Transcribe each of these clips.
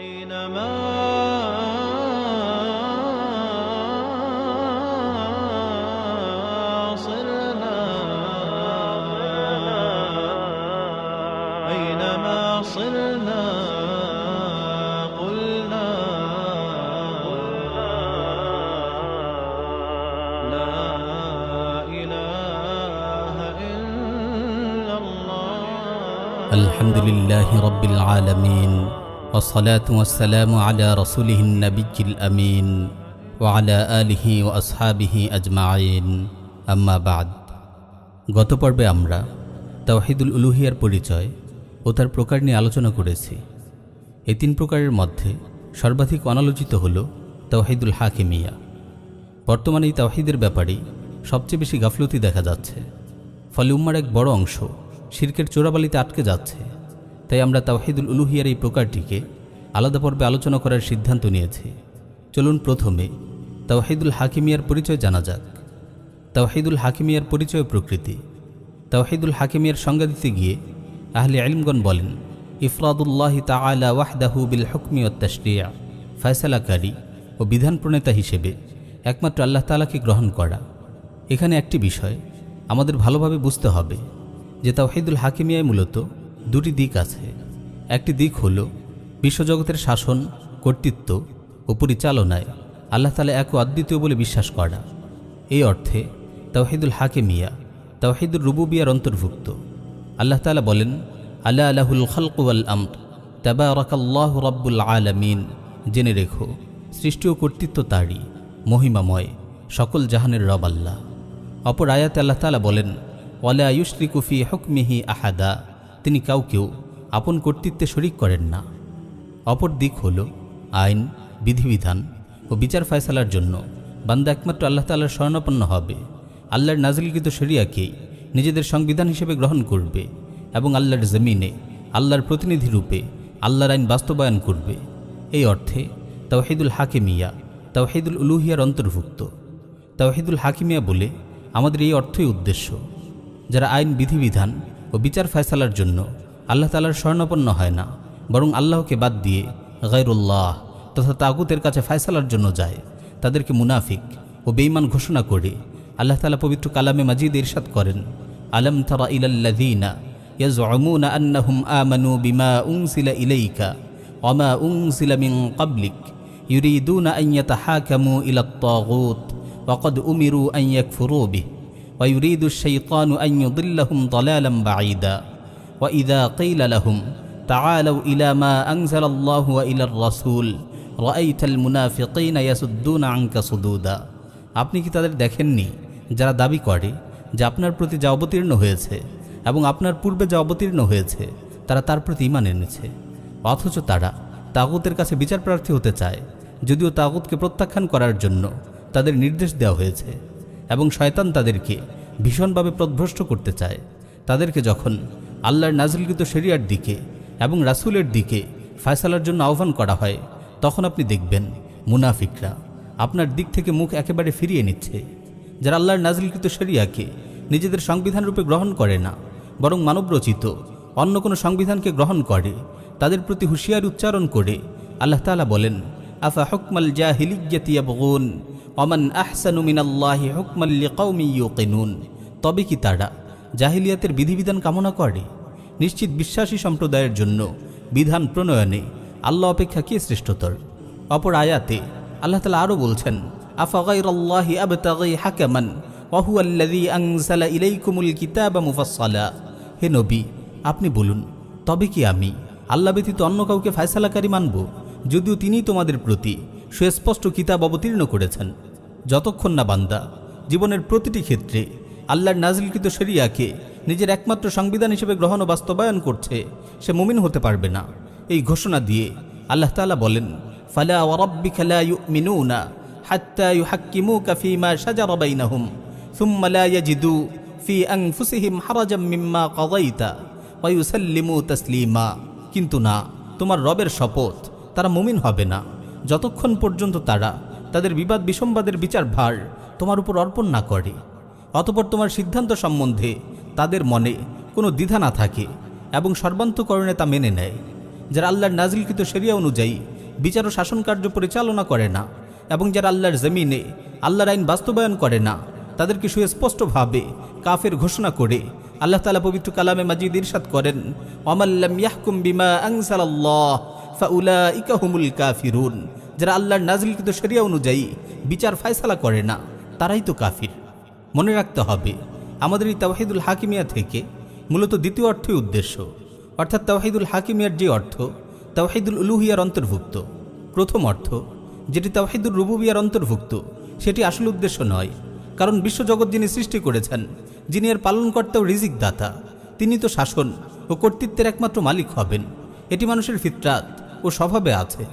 أينما صرنا أينما صرنا قلنا لا إله إلا الله. الحمد لله رب العالمين. والصلاة والسلام على رسوله النبي الأمين وعلى آله وأصحابه أجمعين أما بعد গত পর্বে আমরা তাওহিদুল উলুহিয়ার পরিচয় ও তার প্রকার নিয়ে আলোচনা করেছি এই তিন প্রকারের মধ্যে সর্বাধিক অনালোচিত হল তাওহিদুল হাকিমিয়া বর্তমানে এই তাওহিদের ব্যাপারেই সবচেয়ে বেশি গাফলতি দেখা যাচ্ছে ফলে উম্মার এক বড় অংশ শির্কের চোরাবালিতে আটকে যাচ্ছে তাই আমরা তাওহিদুল উলুহিয়ার এই প্রকারটিকে আলাদা পর্বে আলোচনা করার সিদ্ধান্ত নিয়েছি। চলুন প্রথমে তাওহিদুল হাকিমিয়ার পরিচয় জানা যাক। তাওহিদুল হাকিমিয়ার পরিচয় প্রকৃতি। তাওহিদুল হাকিমিয়ার সংজ্ঞা দিতে গিয়ে আহলে আলিমগণ বলেন, ইফরাদুল্লাহ তাআলা ওয়াহদাহু বিল হুকমি ও তাশরিয়া। ফয়সালাকারী ও বিধান প্রণেতা হিসেবে একমাত্র আল্লাহ তাআলাকে গ্রহণ করা। এখানে একটি বিষয় আমাদের ভালোভাবে বুঝতে হবে যে তাওহিদুল হাকিমিয়ায় মূলত দুটি দিক আছে। একটি দিক হল বিশ্বজগতের শাসন, কর্তৃত্ব ও পরিচালনায় আল্লাহ তালা এক অদ্বিতীয় বলে বিশ্বাস করা। এই অর্থে তাওহিদুল হাকিমিয়া তাওহিদুল রুবুবিয়ার অন্তর্ভুক্ত। আল্লাহ তালা বলেন আল্লাহ আলাহুল খালকুয়াল আমর, তাবারাকাল্লাহ রব্বুল আলামিন। জেনে রেখো, সৃষ্টি ও কর্তৃত্ব তারই, মহিমাময়, সকল জাহানের রব আল্লাহ। অপর আয়াতে আল্লাহ তালা বলেন, ওয়ালা ইউশরিকুফি হুকমিহি আহাদা। তিনি কাউকেও আপন কর্তৃত্বে শরিক করেন না। অপর দিক হল আইন, বিধিবিধান ও বিচার ফয়সালার জন্য বান্দা একমাত্র আল্লাহ তাল্লাহর স্বর্ণাপন্ন হবে। আল্লাহর নাজিলকৃত শরিয়াকেই নিজেদের সংবিধান হিসেবে গ্রহণ করবে এবং আল্লাহর জমিনে আল্লাহর প্রতিনিধি রূপে আল্লাহর আইন বাস্তবায়ন করবে। এই অর্থে তাওহিদুল হাকিমিয়া, তাওহিদুল উলুহিয়ার অন্তর্ভুক্ত। তাওহিদুল হাকিমিয়া বলে, আমাদের এই অর্থই উদ্দেশ্য। যারা আইন, বিধিবিধান ও বিচার ফয়সালার জন্য আল্লাহ তালার স্বর্ণাপন্ন হয় না বরং আল্লাহকে বাদ দিয়ে গায়রুল্লাহ তথা তাগুতের কাছে ফয়সালার জন্য যায় তাদেরকে মুনাফিক ও বেঈমান ঘোষণা করে আল্লাহ তালা পবিত্র কালামে মাজিদ ইরশাদ করেন আলম তারা ইলাল্লাযীনা ইয়াজউমুনা আন্নাহুম আমানু বিমা উনসিলা ইলাইকা ওমা উনসিলা মিন ক্বাবলিক ইউরিদুনা আন ইয়াতাহাকামু ইলা আত-তাগুত وقد أمروا أن يكفروا به ويريد الشيطان أن يضلهم ضلالا بعيدا وإذا قيل لهم تعالوا إلى ما أنزل الله وإلى الرسول رأيت المنافقين يسدون عنك صدودا আপনি কি তাদের দেখেননি যারা দাবি করে যে আপনার প্রতি যা অবতীর্ণ হয়েছে এবং আপনার পূর্বে যা অবতীর্ণ হয়েছে তারা তার প্রতি ইমান এনেছে অথচ তারা তাগুতের কাছে বিচার প্রার্থী হতে চায় যদিও তাগুতকে প্রত্যাখ্যান করার জন্য তাদের নির্দেশ দেওয়া হয়েছে এবং শয়তান তাদেরকে ভীষণভাবে প্রদ্ভ্রষ্ট করতে চায়। তাদেরকে যখন আল্লাহর নাজিলকৃত শরিয়ার দিকে এবং রাসুলের দিকে ফয়সালার জন্য আহ্বান করা হয়, তখন আপনি দেখবেন মুনাফিকরা আপনার দিক থেকে মুখ একেবারে ফিরিয়ে নিচ্ছে। যারা আল্লাহর নাজিলকৃত শরিয়াকে নিজেদের সংবিধান রূপে গ্রহণ করে না, বরং মানবরচিত অন্য কোনো সংবিধানকে গ্রহণ করে, তাদের প্রতি হুঁশিয়ার উচ্চারণ করে আল্লাহ তাআলা বলেন, আফা হুকমাল জাহিলিয়াতি ইয়াবগুন অমান আহসানু মিনাল্লাহি হুকমাল লিকাউমি ইউকিনুন। তবে কি তারা জাহিলিয়াতের বিধিবিধান কামনা করে? নিশ্চিত বিশ্বাসী সম্প্রদায়ের জন্য বিধান প্রণয়নে আল্লাহ অপেক্ষা কে শ্রেষ্ঠতর? অপর আয়াতে আল্লাহ তালা আরও বলছেন আবতাগি হাকামান মুফাসসালা। হে নবী, আপনি বলুন, তবে কি আমি আল্লাহ ব্যতীত অন্য কাউকে ফায়সালাকারী মানব? যদিও তিনি তোমাদের প্রতি সুস্পষ্ট কিতাব অবতীর্ণ করেছেন। যতক্ষণ না বান্দা জীবনের প্রতিটি ক্ষেত্রে আল্লাহর নাজিলকৃত শরিয়াকে নিজের একমাত্র সংবিধান হিসেবে গ্রহণ ও বাস্তবায়ন করছে, সে মুমিন হতে পারবে না। এই ঘোষণা দিয়ে আল্লাহ তালা বলেন, ফালা ওয়ারব্বি খালা মিনুনা হাত্তা ইউ হাক্কিমু কাফিমা সাজারবাইনাহুম সুম্মালা ইয়াজিদু ফি আংফুসিহিম হারাজাম মিম্মা কদাইতা সাল্লিমু তাসলিমা। কিন্তু না, তোমার রবের শপথ, তারা মুমিন হবে না। যতক্ষণ পর্যন্ত তারা তাদের বিবাদ বিসম্বাদের বিচার ভার তোমার উপর অর্পণ না করে, অতপর তোমার সিদ্ধান্ত সম্বন্ধে তাদের মনে কোনো দ্বিধা না থাকে এবং সর্বান্তকরণে তা মেনে নেয়। যারা আল্লাহর নাজিলকৃত সেরিয়া অনুযায়ী বিচার ও শাসন কার্য পরিচালনা করে না এবং যারা আল্লাহর জমিনে আল্লাহর আইন বাস্তবায়ন করে না, তাদেরকে সুস্পষ্টভাবে কাফের ঘোষণা করে আল্লাহ তালা পবিত্র কালামে মাজিদ ইরশাদ করেন অমাল্লাম ইয়াহকুম বিমা আনসালাল্লাহ কাফিরুন। যারা আল্লাহর নাজিলকৃত শরিয়া অনুযায়ী বিচার ফায়সালা করে না, তারাই তো কাফির। মনে রাখতে হবে, আমাদের এই তাওহিদুল হাকিমিয়া থেকে মূলত দ্বিতীয় অর্থই উদ্দেশ্য। অর্থাৎ তাওহিদুল হাকিমিয়ার যে অর্থ, তাওহিদুল উলুহিয়ার অন্তর্ভুক্ত। প্রথম অর্থ, যেটি তাওহিদুল রুবুবিয়ার অন্তর্ভুক্ত, সেটি আসল উদ্দেশ্য নয়। কারণ বিশ্বজগৎ যিনি সৃষ্টি করেছেন, যিনি এর পালনকর্তা ও রিজিক দাতা তিনি তো শাসন ও কর্তৃত্বের একমাত্র মালিক হবেন। এটি মানুষের ফিতরাত ও স্বভাবে আছে।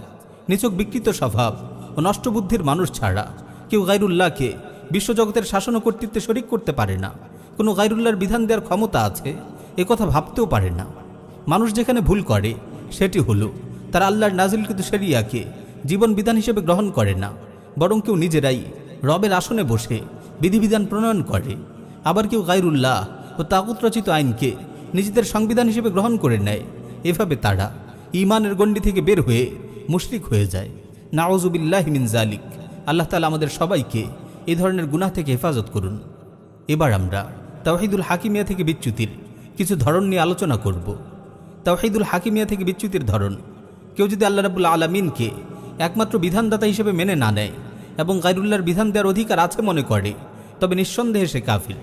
নিচক বিকৃত স্বভাব ও নষ্টবুদ্ধির মানুষ ছাড়া। কেউ গাইরুল্লাহকে বিশ্বজগতের শাসন ও কর্তৃত্বে শরিক করতে পারে না। কোনো গাইরুল্লাহর বিধান দেওয়ার ক্ষমতা আছে, এ কথা ভাবতেও পারে না। মানুষ যেখানে ভুল করে, সেটি হলো তারা আল্লাহর নাজিলকৃত শরিয়াকে জীবন বিধান হিসেবে গ্রহণ করে না। বরং কেউ নিজেরাই রবের আসনে বসে বিধিবিধান প্রণয়ন করে। আবার কেউ গাইরুল্লাহ ও তাগুত রচিত আইনকে নিজেদের সংবিধান হিসেবে গ্রহণ করে নেয়। এভাবে তারা ইমানের গণ্ডি থেকে বের হয়ে মুশরিক হয়ে যায়। নাওজুবিল্লাহ মিন জালিক আল্লাহ তালা আমাদের সবাইকে এই ধরনের গুনাহ থেকে হেফাজত করুন। এবার আমরা তাওহিদুল হাকিমিয়া থেকে বিচ্যুতির কিছু ধরন নিয়ে আলোচনা করব। তাওহিদুল হাকিমিয়া থেকে বিচ্যুতির ধরন, কেউ যদি আল্লাহ রাবুল্লা আলমিনকে একমাত্র বিধানদাতা হিসেবে মেনে না নেয় এবং গাইরুল্লাহর বিধান দেওয়ার অধিকার আছে মনে করে, তবে নিঃসন্দেহে সে কাফির।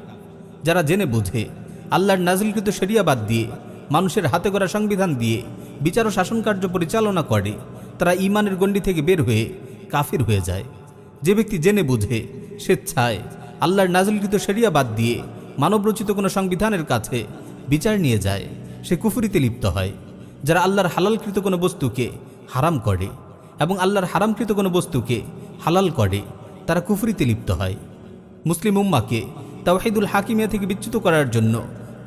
যারা জেনে বুঝে, আল্লাহর নাজিলকৃত শরিয়া বাদ দিয়ে মানুষের হাতে করা সংবিধান দিয়ে বিচার ও শাসন কার্য পরিচালনা করে, তারা ইমানের গণ্ডি থেকে বের হয়ে কাফির হয়ে যায়। যে ব্যক্তি জেনে বুঝে, স্বেচ্ছায় আল্লাহর নাজিলকৃত সেরিয়া বাদ দিয়ে মানবরচিত কোনো সংবিধানের কাছে বিচার নিয়ে যায়, সে কুফুরিতে লিপ্ত হয়, যারা আল্লাহর হালালকৃত কোনো বস্তুকে হারাম করে এবং আল্লাহর হারামকৃত কোনো বস্তুকে হালাল করে, তারা কুফরিতে লিপ্ত হয়। মুসলিম উম্মাকে তাওহিদুল হাকিমিয়া থেকে বিচ্যুত করার জন্য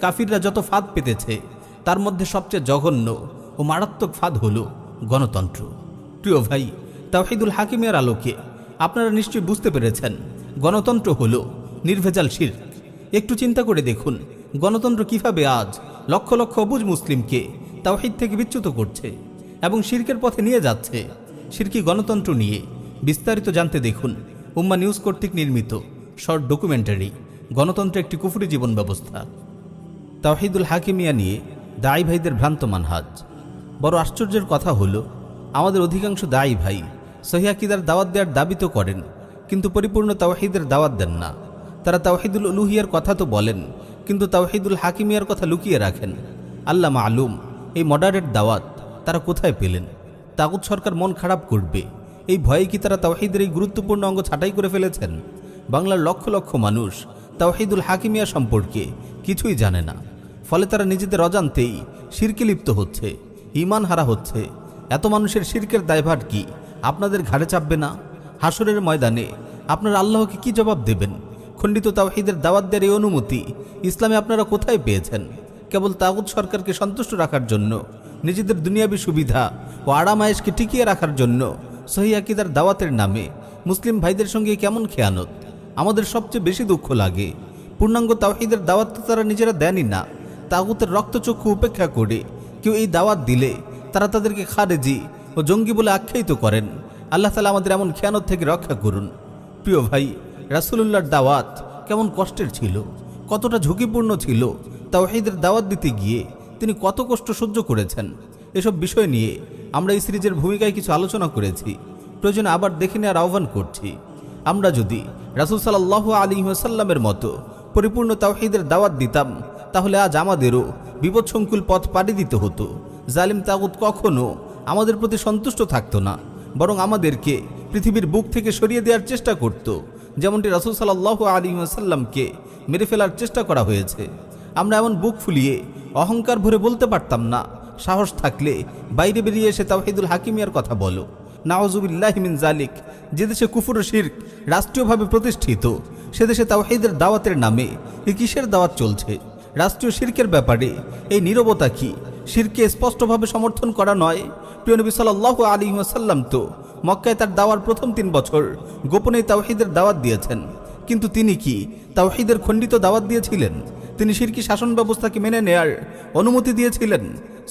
কাফিররা যত ফাঁদ পেতেছে, তার মধ্যে সবচেয়ে জঘন্য ও মারাত্মক ফাঁদ হল গণতন্ত্র। প্রিয় ভাই, তাওহিদুল হাকিমিয়ার আলোকে আপনারা নিশ্চয়ই বুঝতে পেরেছেন, গণতন্ত্র হল নির্ভেজাল শির একটু চিন্তা করে দেখুন, গণতন্ত্র কীভাবে আজ লক্ষ লক্ষ অবুজ মুসলিমকে তাওহিদ থেকে বিচ্যুত করছে এবং শির্কের পথে নিয়ে যাচ্ছে। শিরকি গণতন্ত্র নিয়ে বিস্তারিত জানতে দেখুন উম্মা নিউজ কর্তৃক নির্মিত শর্ট ডকুমেন্টারি গণতন্ত্র একটি কুফুরি জীবন ব্যবস্থা। তাওহিদুল হাকিমিয়া নিয়ে দায়ী ভাইদের ভ্রান্ত মানহাজ। বড় আশ্চর্যের কথা হলো, আমাদের অধিকাংশ দায়ী ভাই সহিয়াকিদার দাওয়াত দেওয়ার দাবি তো করেন, কিন্তু পরিপূর্ণ তাওহিদের দাওয়াত দেন না। তারা তাওহিদুল উলুহিয়ার কথা তো বলেন, কিন্তু তাওহিদুল হাকিমিয়ার কথা লুকিয়ে রাখেন। আল্লাহ মালুম, এই মডারেট দাওয়াত তারা কোথায় পেলেন? তাগুত সরকার মন খারাপ করবে। এই ভয়ে কি তারা তাওহিদের এই গুরুত্বপূর্ণ অঙ্গ ছাঁটাই করে ফেলেছেন? বাংলার লক্ষ লক্ষ মানুষ তাওহিদুল হাকিমিয়া সম্পর্কে কিছুই জানে না, ফলে তারা নিজেদের অজান্তেই শিরকে লিপ্ত হচ্ছে। ইমান হারা হচ্ছে। এত মানুষের শিরকের দায়ভার কি? আপনাদের ঘাড়ে চাপবে না? হাসরের ময়দানে আপনারা আল্লাহকে কি জবাব দেবেন? খণ্ডিত তাওহিদের দাওয়াত দেওয়ার এই অনুমতি ইসলামে আপনারা কোথায় পেয়েছেন? কেবল তাগুত সরকারকে সন্তুষ্ট রাখার জন্য, নিজেদের দুনিয়াবী সুবিধা ও আরামায়েশকে টিকিয়ে রাখার জন্য সহি আকিদার দাওয়াতের নামে মুসলিম ভাইদের সঙ্গে কেমন খেয়ানত? আমাদের সবচেয়ে বেশি দুঃখ লাগে। পূর্ণাঙ্গ তাওহিদের দাওয়াত তো তারা নিজেরা দেনই না। তাগুতের রক্তচক্ষু উপেক্ষা করে কেউ এই দাওয়াত দিলে তারা তাদেরকে খারেজি ও জঙ্গি বলে আখ্যায়িত করেন। আল্লাহ তালা আমাদের এমন খেয়ানত থেকে রক্ষা করুন। প্রিয় ভাই, রাসুলুল্লাহর দাওয়াত কেমন কষ্টের ছিল, কতটা ঝুঁকিপূর্ণ ছিল তাও তাওহিদের দাওয়াত দিতে গিয়ে তিনি কত কষ্ট সহ্য করেছেন, এসব বিষয় নিয়ে আমরা এই সিরিজের ভূমিকায় কিছু আলোচনা করেছি। প্রয়োজনে আবার দেখে নেওয়ার আহ্বান করছি। আমরা যদি রাসুল সাল্লাহ আলী সাল্লামের মতো পরিপূর্ণ তাওহিদের দাওয়াত দিতাম তাহলে আজ আমাদেরও বিপদসংকুল পথ পাড়ি দিতে হতো। জালিম তাগুত কখনো আমাদের প্রতি সন্তুষ্ট থাকতো না, বরং আমাদেরকে পৃথিবীর বুক থেকে সরিয়ে দেওয়ার চেষ্টা করত, যেমনটি রাসুল সাল্লাহ আলী মেরে ফেলার চেষ্টা করা হয়েছে। আমরা এমন বুক ফুলিয়ে অহংকার ভরে বলতে পারতাম না, সাহস থাকলে বাইরে বেরিয়ে এসে তাওহিদুল হাকিমিয়ার কথা বলো। নাওজুবিল্লাহিমিন জালিক যে দেশে কুফুর শির্ক রাষ্ট্রীয়ভাবে প্রতিষ্ঠিত, সে দেশে তাওহিদের দাওয়াতের নামে এ কিসের দাওয়াত চলছে? রাষ্ট্রীয় শির্কের ব্যাপারে এই নীরবতা কি? শিরকে স্পষ্টভাবে সমর্থন করা নয়? প্রিয় নবী সাল্লাহ আলী ওয়াসাল্লাম তো মক্কায় তার দাওয়ার প্রথম তিন বছর গোপনে তাওহিদের দাওয়াত দিয়েছেন। কিন্তু তিনি কি তাওহিদের খণ্ডিত দাওয়াত দিয়েছিলেন? তিনি শিরকি শাসন ব্যবস্থাকে মেনে নেয়ার অনুমতি দিয়েছিলেন?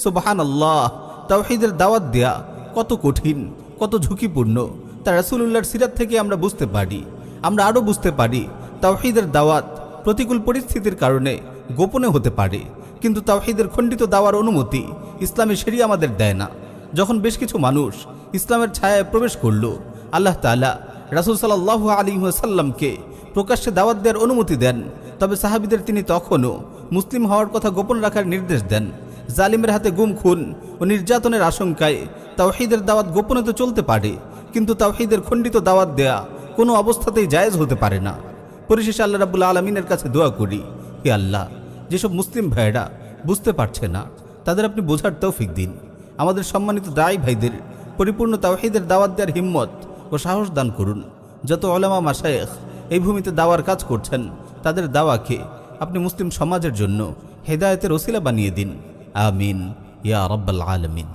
সুবাহান আল্লাহ তাওহিদের দাওয়াত দেয়া কত কঠিন, কত ঝুঁকিপূর্ণ, তা রাসুলুল্লাহর সিরাত থেকে আমরা বুঝতে পারি। আমরা আরও বুঝতে পারি, তাওহিদের দাওয়াত প্রতিকূল পরিস্থিতির কারণে গোপনে হতে পারে। কিন্তু তাওহিদের খণ্ডিত দাওয়ার অনুমতি ইসলামে সেরি আমাদের দেয় না। যখন বেশ কিছু মানুষ ইসলামের ছায়ায় প্রবেশ করল, আল্লাহ তালা রাসুল সাল্লাহ আলী সাল্লামকে প্রকাশ্যে দাওয়াত দেওয়ার অনুমতি দেন। তবে সাহাবিদের তিনি তখনও মুসলিম হওয়ার কথা গোপন রাখার নির্দেশ দেন। জালিমের হাতে গুম, খুন ও নির্যাতনের আশঙ্কায় তাওহিদের দাওয়াত গোপনে তো চলতে পারে, কিন্তু তাওহিদের খণ্ডিত দাওয়াত দেয়া কোনো অবস্থাতেই জায়েজ হতে পারে না। পরিশেষে আল্লাহ রাবুল আলমিনের কাছে দোয়া করি হে আল্লাহ? যেসব মুসলিম ভাইয়েরা বুঝতে পারছে না, তাদের আপনি বোঝার তৌফিক দিন। আমাদের সম্মানিত দায়ী ভাইদের পরিপূর্ণ তাওহিদের দাওয়াত দেওয়ার হিম্মত ও সাহস দান করুন। যত ওলামা মাসায়েখ এই ভূমিতে দাওয়ার কাজ করছেন, তাদের দাওয়াকে আপনি মুসলিম সমাজের জন্য হেদায়েতের ওসিলা বানিয়ে দিন। আমিন। ইয়া রব্বাল আলমিন।